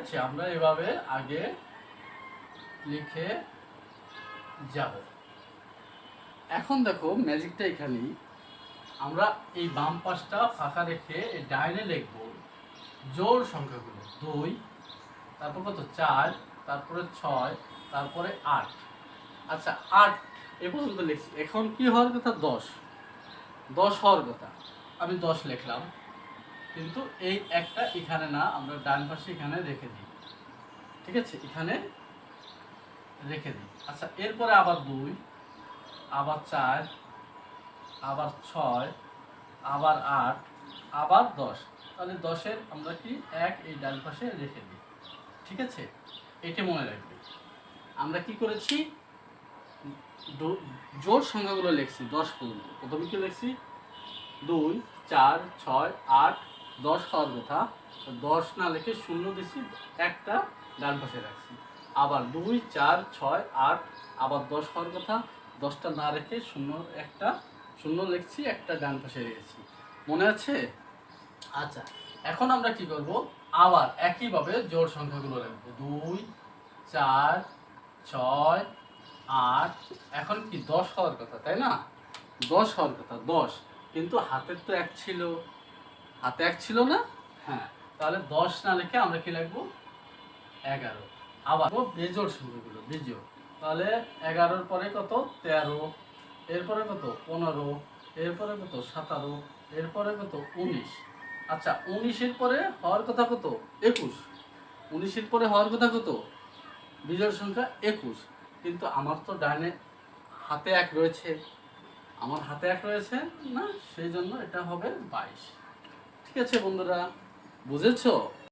আছে আমরা এভাবে আগে লিখে যাব। এখন দেখো ম্যাজিকটা এখানেই। আমরা এই বাম পাশটা ফাঁকা রেখে ডাইনে লিখব জোড় সংখ্যাগুলো। দুই, তারপর কত? চার, তারপরে ছয়, তারপরে আট। আচ্ছা আট এ পর্যন্ত লিখছি। এখন কি হওয়ার কথা? দশ। দশ হওয়ার কথা। আমি দশ লিখলাম। কিন্তু এই একটা এখানে না, আমরা ডান পাশে এখানে রেখে দিই। ঠিক আছে? এখানে রেখে দিই। আচ্ছা এরপরে আবার দুই, আবার চার, আবার ছয়, আবার আট, আবার দশ। তাহলে দশের আমরা কি এক এই ডান পাশে রেখে দিই। ঠিক আছে? এটা মনে রাখবে। আমরা কি করেছি? জোর সংখ্যাগুলো লিখছি, দশ পর্যন্ত। প্রথমে কি লিখছি? দুই, চার, ছয়, আট দশ হওয়ার কথা দশ না লিখে শূন্য দিছি একটা ডান পাশে রাখছি। আবার দুই চার ছয় আট আবার দশ হওয়ার কথা দশটা না রেখে শূন্য একটা শূন্য লিখছি একটা ডান পাশে রেখেছি মনে আছে? আচ্ছা। এখন আমরা কি করব? আবার একইভাবে জোর সংখ্যাগুলো রাখব। দুই চার ছয় আট। এখন কি দশ হওয়ার কথা তাই না? দশ হওয়ার কথা দশ। কিন্তু হাতের তো এক ছিল। হাতে এক ছিল না? হ্যাঁ তাহলে দশ না লিখে আমরা কি লিখব? এগারো। আবার বেজোর সংখ্যাগুলো, বেজোড়। তাহলে এগারোর পরে কত? তেরো। এরপরে কত? পনেরো। এরপরে কত? সতেরো। এরপরে কত? উনিশ। আচ্ছা উনিশের পরে হওয়ার কথা কত? একুশ। উনিশের পরে হওয়ার কথা কত? বিজোড় সংখ্যা একুশ। কিন্তু আমার তো ডানে হাতে এক রয়েছে। আমার হাতে এক রয়েছে না, সেই জন্য এটা হবে বাইশ। ঠিক আছে বন্ধুরা বুঝেছ?